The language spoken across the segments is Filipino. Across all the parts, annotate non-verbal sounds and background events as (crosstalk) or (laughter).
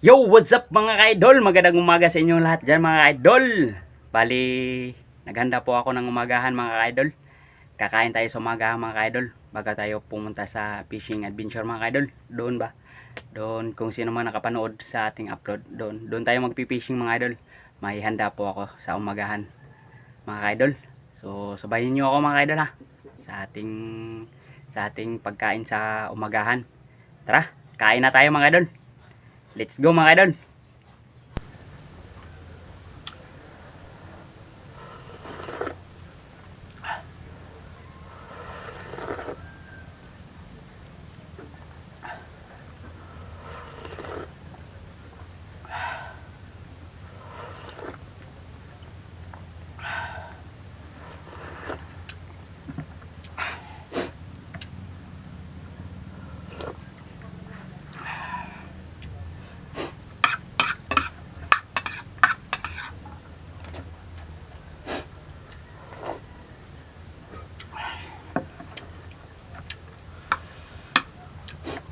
Yo, what's up mga ka-idol? Magandang umaga sa inyo lahat dyan mga ka-idol. Bali, naghanda po ako ng umagahan mga ka-idol. Kakain tayo sa umagahan mga ka-idol. Baga tayo pumunta sa fishing adventure mga ka-idol. Doon ba? Doon, kung sino man nakapanood sa ating upload, doon. Doon tayo magpipishing mga idol. May handa po ako sa umagahan mga ka-idol. So, sabayin nyo ako mga ka-idol ha. Sa ating, sa ating pagkain sa umagahan. Tara, kain na tayo mga idol. Let's go mga idol.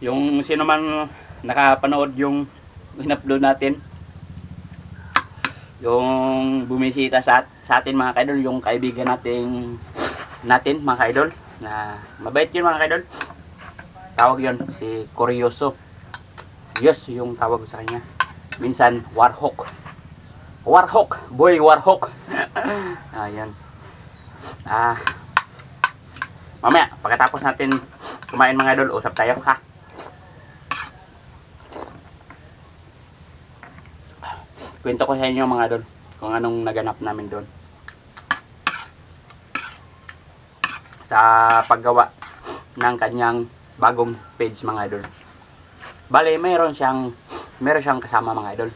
Yung sino man nakapanood yung in-upload natin, yung bumisita sa, sa atin mga kaidol, yung kaibigan nating natin mga kaidol, na mabait yun mga kaidol. Tawag yun, si Kuryoso. Yes, yung tawag sa kanya. Minsan, Warhawk. Warhawk, boy Warhawk. (laughs) Ayan. Ah, mamaya, pagkatapos natin kumain mga idol, usap tayo ha. Kwento ko sa inyo mga idol kung anong naganap namin doon. Sa paggawa ng kanyang bagong page mga idol. Bale mayroon siyang mayroon siyang kasama mga idol.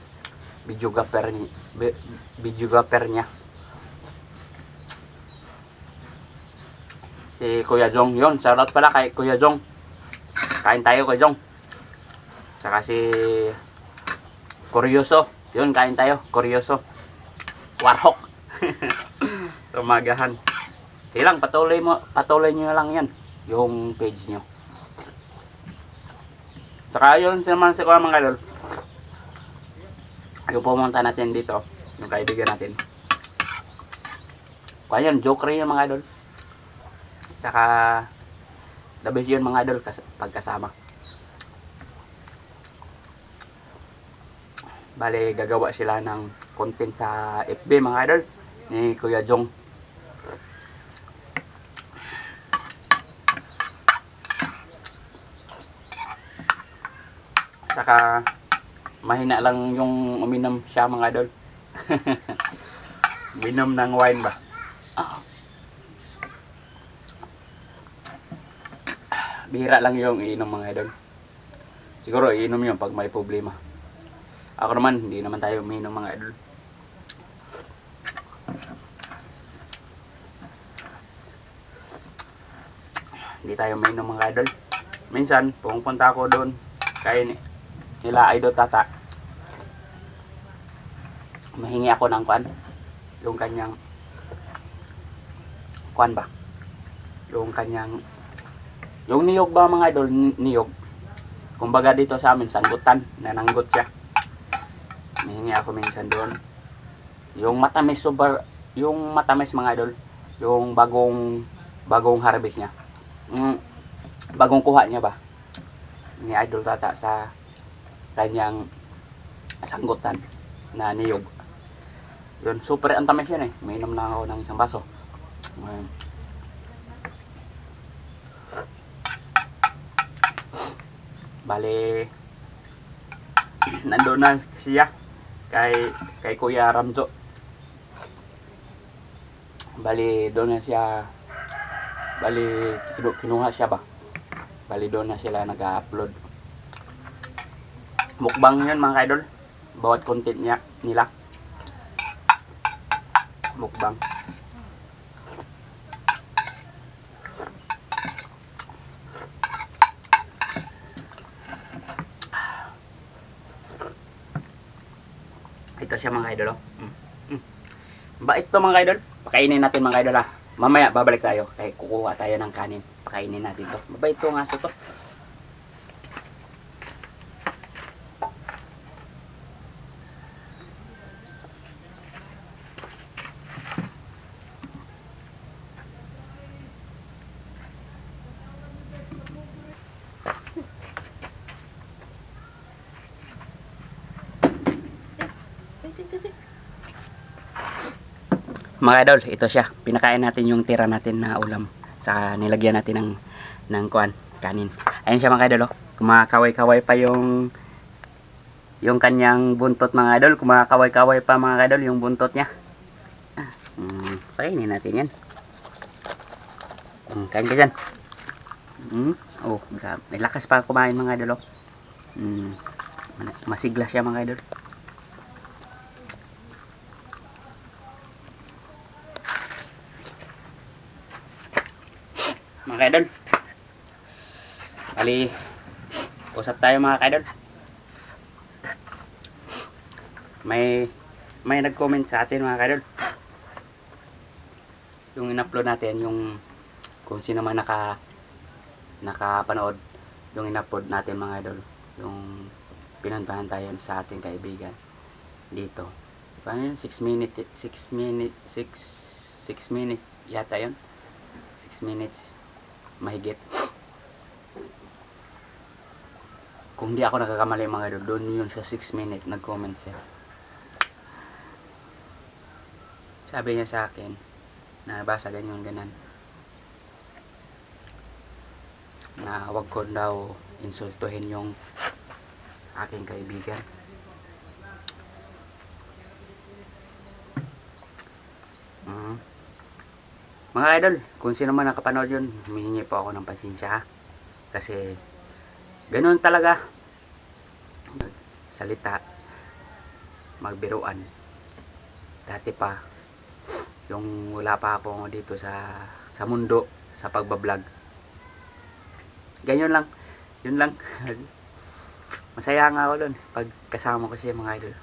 Videographer ni vi- videographer niya. Si Kuya Jong yon shoutout pala kay Kuya Jong. Kain tayo Kuya Jong. Saka si Kuryoso yun, kain tayo. Kuryoso. Warhawk. (laughs) Umagahan. Sige lang, patuloy mo, patuloy nyo lang yan. Yung page nyo. Saka yun naman Kuya mga idol. Yung pumunta natin dito. Yung kaibigan natin. Kaya yun, joke rin yung mga idol. Saka, the best yun mga idol kas- pagkasama. Bale, gagawa sila ng content sa FB mga idol ni Kuya Jong. Saka mahina lang yung uminom siya mga idol. (laughs) Minom ng wine ba? Ah. Bihira lang yung iinom mga idol. Siguro iinom yun pag may problema. Ako naman, hindi naman tayo uminom mga idol. Hindi tayo uminom mga idol. Minsan, pumunta ako doon kay ni- nila idol tata. Mahingi ako ng kwan. Yung kanyang kwan ba? Yung kanyang yung niyog ba mga idol? Ni- Niyog. Kumbaga dito sa amin, sanggutan. Nananggot siya Hihingi ako minsan doon. Yung matamis super, yung matamis mga idol, yung bagong bagong harvest niya. Mm, bagong kuha niya ba? Ni idol tata sa kanyang sanggutan na niyog. Yun, super ang tamis yun eh. Mainom na ako ng isang baso. Ngayon. Bale, (clears throat) nandun na siya kay kay Kuya Ramzo. Bali doon na siya bali kinu- kinuha siya ba? Bali doon na sila nag-upload. Mukbang 'yun mga idol. Bawat content niya nila. Mukbang. Ito siya mga idol. Oh. Mm. Mm. Bait to mga idol. Pakainin natin mga idol ha. Mamaya babalik tayo. Kaya kukuha tayo ng kanin. Pakainin natin to. Mabait to ang aso to. Mga idol, ito siya. Pinakain natin yung tira natin na ulam. Saka nilagyan natin ng, ng kuan, kanin. Ayun siya mga idol, oh. Kumakaway-kaway pa yung yung kanyang buntot mga idol. Kumakaway-kaway pa mga idol yung buntot niya. Ah, mm, painin natin yan. Mm, kain ka dyan. Mm, oh, grabe. May lakas pa kumain mga idol, oh. Mm, masigla siya mga idol. Mga idol. Bali, usap tayo mga idol. May may nag-comment sa atin mga idol. Yung in-upload natin, yung kung sino man naka nakapanood yung in-upload natin mga idol. Yung pinuntahan tayo sa ating kaibigan dito. Paano yun? 6 minutes, 6 minutes, 6 6 minutes yata yun. 6 minutes mahigit. Kung di ako nakakamali mga idol, doon yun sa 6 minute nag-comment siya. Sabi niya sa akin, na basa ganyan ganan. Na wag ko daw insultuhin yung aking kaibigan. Mga idol, kung sino man nakapanood yun, humihingi po ako ng pasensya ha. Kasi, ganoon talaga. Salita, magbiruan. Dati pa, yung wala pa ako dito sa sa mundo, sa pagbablog. Ganyan lang. Yun lang. (laughs) Masaya nga ako doon pag kasama ko siya mga idol.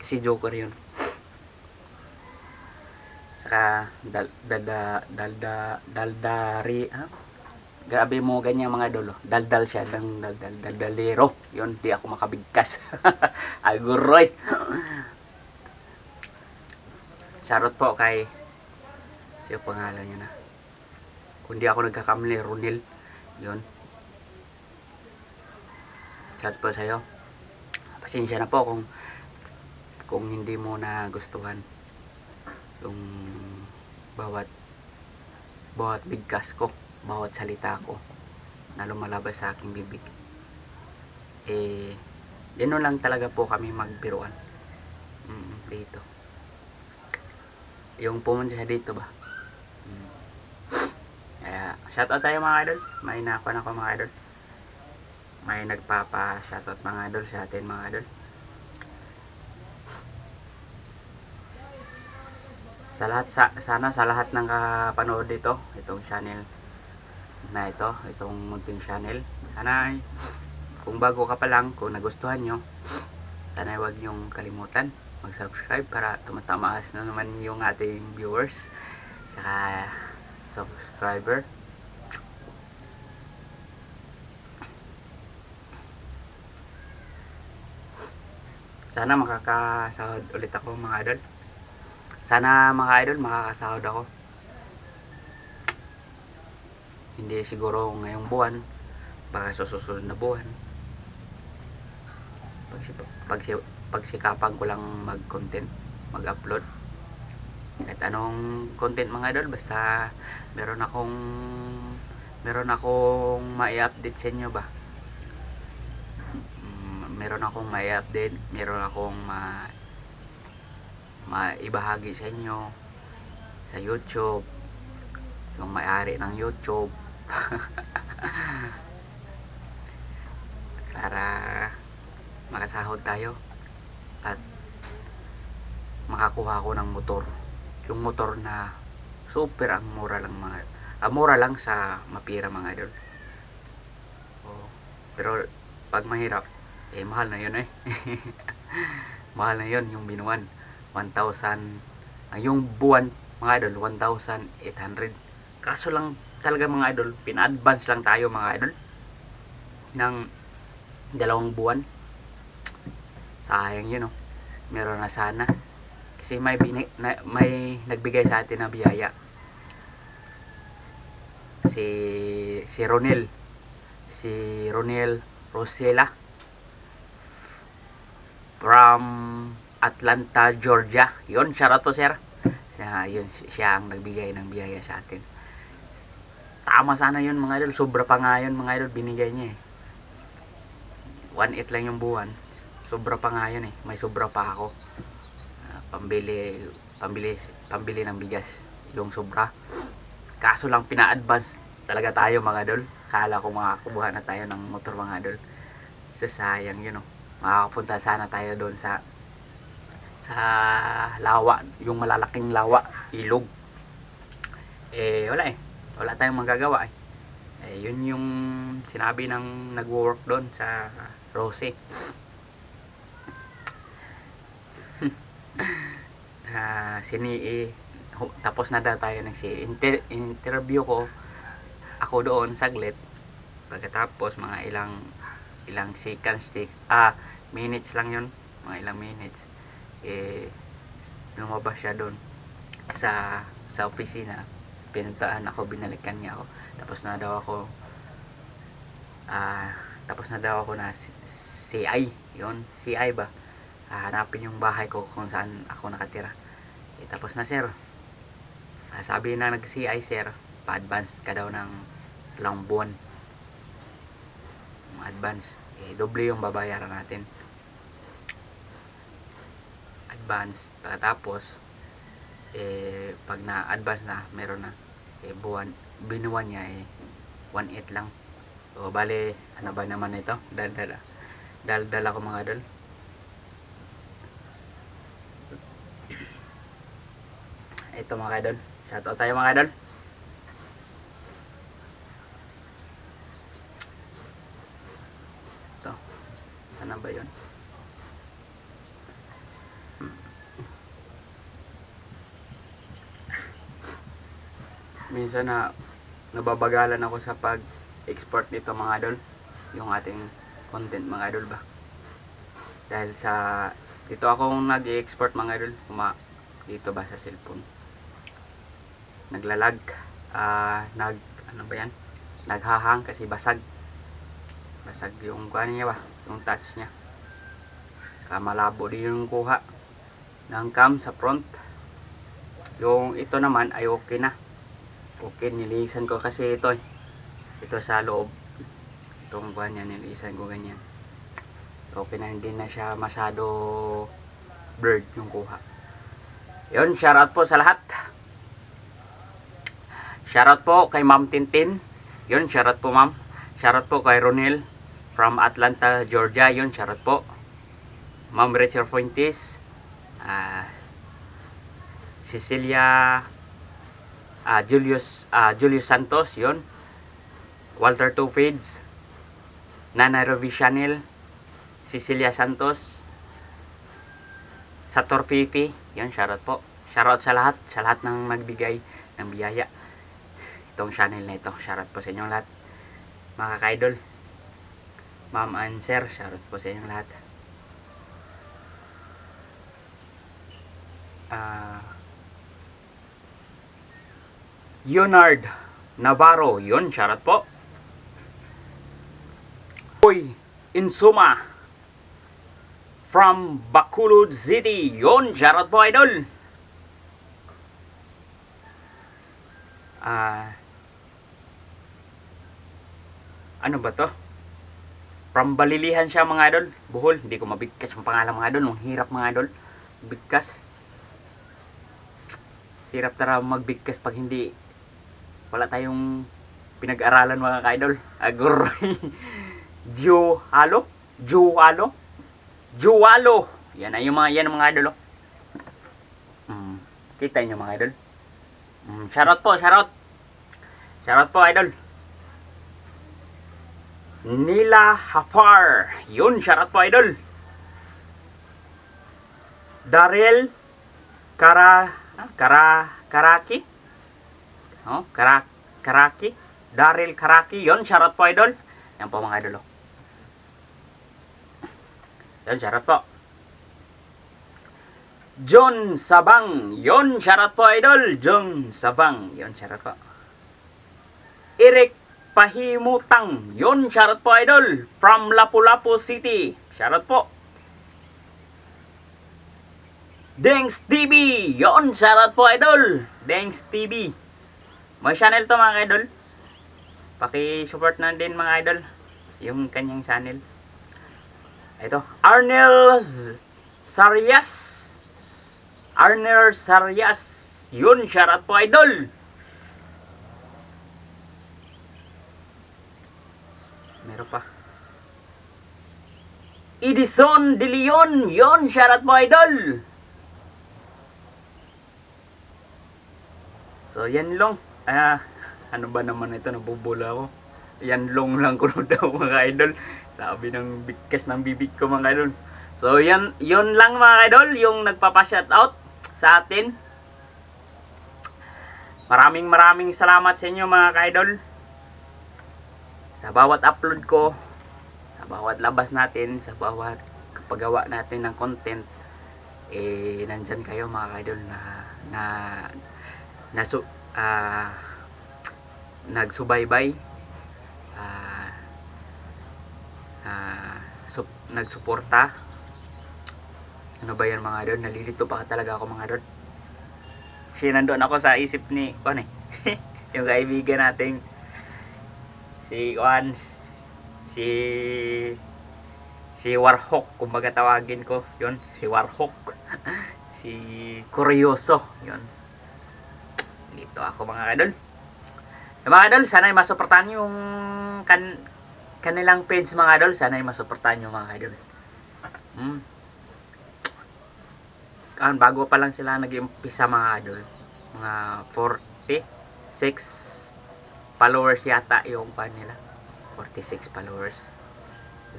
Kasi joker yun. Saka dal dada dalda daldari ha? Grabe mo ganyan mga idol. oh. Daldal siya ng daldal daldalero. Yun, di ako makabigkas. (laughs) Aguroy. Charot po kay siya pangalan niya na. Kung di ako nagkakamali, Ronil. Yun. Chat po sa'yo. Pasensya na po kung kung hindi mo na gustuhan yung bawat bawat bigkas ko, bawat salita ko na lumalabas sa aking bibig. Eh, gano'n lang talaga po kami magbiruan. Mm, dito. Yung pumunta siya dito ba? Mm. Kaya, shoutout tayo mga idol. May nakuha ako mga idol. May nagpapa shoutout mga idol sa atin mga idol. Sa lahat, sa, sana sa lahat ng kapanood dito, itong channel na ito, itong munting channel. Sana kung bago ka pa lang, kung nagustuhan nyo, sana huwag nyong kalimutan mag-subscribe para tumataas na naman yung ating viewers saka subscriber sana makakasahod ulit ako mga idol sana mga idol makakasahod ako hindi siguro ngayong buwan baka sa susunod na buwan pag, pag, pagsikapan ko lang mag-content, mag-upload. Kahit anong content mga idol, basta meron akong meron akong mai-update sa inyo ba. Mm, meron akong mai-update, meron akong ma maibahagi sa inyo sa YouTube yung may-ari ng YouTube. (laughs) Para makasahod tayo at makakuha ko ng motor. Yung motor na super ang mura lang mga ah, mura lang sa mapira mga idol. Oh, pero pag mahirap eh mahal na yun eh. (laughs) Mahal na yun yung binuan 1,000 ang yung buwan mga idol 1,800 kaso lang talaga mga idol pina-advance lang tayo mga idol ng dalawang buwan. Sayang yun oh. Meron na sana. Kasi may bini, na, may nagbigay sa atin na biyaya. Si si Ronel. Si Ronel Rosela from Atlanta, Georgia. Yun, shoutout po sir. Siya, yun, siya ang nagbigay ng biyaya sa atin. Tama sana yun mga idol. Sobra pa nga yun mga idol. Binigay niya eh. 1.8 lang yung buwan. Sobra pa nga yun eh. May sobra pa ako. Ah, pambili, pambili, pambili ng bigas. Yung sobra. Kaso lang pina-advance talaga tayo mga idol. Kala ko makakakuha na tayo ng motor mga idol. So sayang yun oh. Makakapunta sana tayo doon sa sa lawa, yung malalaking lawa, ilog. Eh wala eh. Wala tayong magagawa eh. Eh yun yung sinabi ng nagwo-work doon sa Rose. (laughs) Ah, sini eh, tapos na daw tayo nagsi inter- interview ko ako doon saglit pagkatapos mga ilang ilang seconds ah minutes lang yun mga ilang minutes eh lumabas siya doon sa sa opisina. Pinuntaan ako binalikan niya ako. Tapos na daw ako ah tapos na daw ako na CI yun CI ba? Hahanapin yung bahay ko kung saan ako nakatira. Eh, tapos na sir. Ah, sabi na nag CI sir pa-advance ka daw ng ilang buwan. Advance eh, doble yung babayaran natin advance pagkatapos eh pag na advance na meron na eh buwan binuwan niya eh 1.8 lang. So bale ano ba naman ito? Dal dal dal dal ako mga idol. Ito mga idol. Shoutout tayo mga idol. Ito. Sana ba yun minsan na nababagalan ako sa pag export nito mga idol. Yung ating content mga idol ba? Dahil sa dito akong nag-export mga idol. Kuma dito ba sa cellphone? Naglalag. Ah nag ano ba yan? Naghahang kasi basag. Basag yung kuha niya ba? Yung touch niya. Saka malabo din yung kuha ng cam sa front. Yung ito naman ay okay na okay nililisan ko kasi ito eh. Ito sa loob. Itong kuha niya nililisan ko ganyan. Okay na hindi na siya masyado blurred yung kuha. Yun shoutout po sa lahat. Shoutout po kay ma'am Tintin. Yun shoutout po ma'am. Shoutout po kay Ronel from Atlanta Georgia. Yun shoutout po. Ma'am Richard Fuentes. Ah Cecilia ah, Julius ah, Julius Santos yon Walter Tufids Nana Rovi Chanel. Cecilia Santos. Sator Fifi. Yon shoutout po. Shoutout sa lahat sa lahat ng nagbigay ng biyaya. Itong channel na ito shoutout po sa inyong lahat. Mga ka-idol. Ma'am and sir shoutout po sa inyong lahat. Ah Leonard Navarro, yun, shoutout po. Uy, Insuma from Bacolod City, yun, shoutout po, idol. Ah, ano ba to? From Balilihan siya mga idol. Buhol, hindi ko mabigkas ang pangalan mga idol. Ang hirap mga idol. Bigkas. Hirap tara magbigkas pag hindi wala tayong pinag-aralan mga ka-idol. Aguroy. (laughs) Juhalo? Juhalo? Juwalo. Yan ay yung mga yan mga idol. Mm, kita niyo mga idol. Mm, shoutout po, shoutout. Shoutout po idol. Nila Hafar. Yun, shoutout po idol. Daryl Kara ah, Kara Karaki. Kara Karaki. Daryl Karaki. Yon, shoutout po idol. Yan po mga idol. Oh. Yon, shoutout po. John Sabang. Yon, shoutout po idol. John Sabang. Yon, shoutout po. Eric Pahimutang. Yon, shoutout po idol. From Lapu-Lapu City. Shoutout po. Dengs TV! Yon, shoutout po idol! Dengs TV. May channel to mga idol. Paki-support na din mga idol. Yung kanyang channel. Ito, Arnel Sarias. Arnel Sarias. Yun, shoutout po idol! Meron pa. Edison De Leon. Yon, shoutout po idol! So, yan long. Ah, ano ba naman ito? Nabubula ako. Yan long lang ko (laughs) daw mga idol. Sabi ng bigkas ng bibig ko mga idol. So, yan, yun lang mga idol. Yung nagpapa-shout out sa atin. Maraming maraming salamat sa inyo mga idol. Sa bawat upload ko, sa bawat labas natin, sa bawat kapagawa natin ng content, eh, nandyan kayo mga idol na, na na su ah, nagsubaybay. Ah ah, sup, nagsuporta. Ano ba yan mga idol nalilito pa talaga ako mga idol kasi nandun ako sa isip ni ano eh (laughs) yung kaibigan nating si Juan si si Warhawk kumbaga tawagin ko yun si Warhawk. (laughs) Si Kuryoso yun dito ako mga idol. Yung mga idol, sana ay masuportahan yung kan kanilang page mga idol. Sana ay masuportahan yung mga idol. Hmm. Ah, bago pa lang sila nag-umpisa mga idol. Mga 46 followers yata yung pan nila. 46 followers.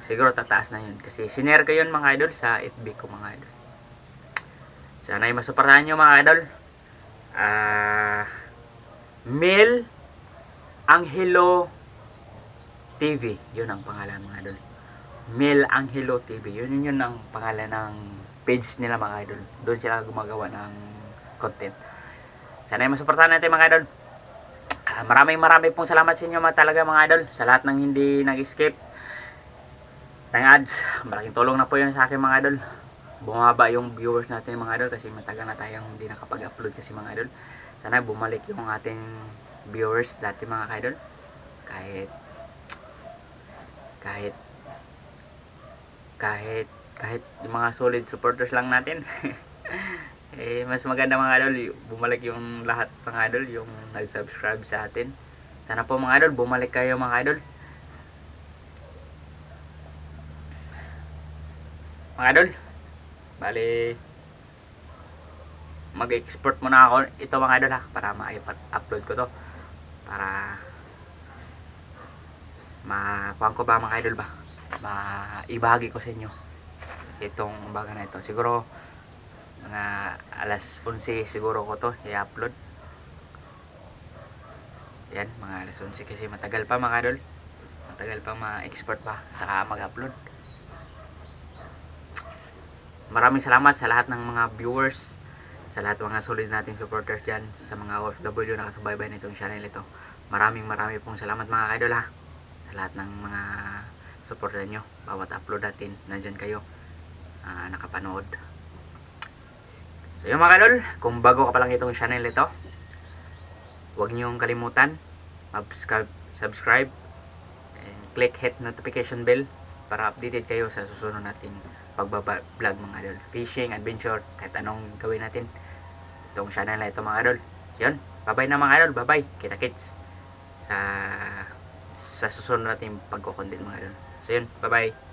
Siguro tataas na yun. Kasi sinare ko yun mga idol sa FB ko mga idol. Sana ay masuportahan nyo mga idol ah Mel Angelo TV. Yun ang pangalan mga idol. Mel Angelo TV. Yun yun, yun ang pangalan ng page nila mga idol. Doon sila gumagawa ng content. Sana ay masuportahan natin mga idol. Ah, maraming maraming pong salamat sa inyo mga talaga mga idol. Sa lahat ng hindi nag-escape ng ads. Malaking tulong na po yun sa akin mga idol bumaba yung viewers natin mga idol kasi matagal na tayong hindi nakapag-upload kasi mga idol. Sana bumalik yung ating viewers dati mga idol kahit kahit kahit kahit mga solid supporters lang natin. (laughs) Eh mas maganda mga idol bumalik yung lahat mga idol yung nag-subscribe sa atin. Sana po mga idol bumalik kayo mga idol. Mga idol Bali, mag-export muna ako ito mga idol ha, para ma-upload ko to. Para makuha ko ba mga idol ba? Maibahagi ko sa inyo itong baga na ito. Siguro mga alas 11 siguro ko to i-upload. Yan, mga alas 11 kasi matagal pa mga idol. Matagal pa ma-export pa saka mag-upload maraming salamat sa lahat ng mga viewers sa lahat mga solid nating supporters dyan sa mga OFW na kasubaybay nitong channel ito. Maraming maraming pong salamat mga idol ha. Sa lahat ng mga supporter nyo bawat upload natin nandyan kayo uh, nakapanood. So yun mga idol kung bago ka pa lang itong channel ito huwag nyo kalimutan mag-subscribe subscribe and click hit notification bell para updated kayo sa susunod nating pagbablog mga idol. Fishing, adventure, kahit anong gawin natin. Itong channel na ito mga idol. Yun. Bye-bye na mga idol. Bye-bye. Kita-kits. Sa, sa susunod natin pagkukontent mga idol. So yun. Bye-bye.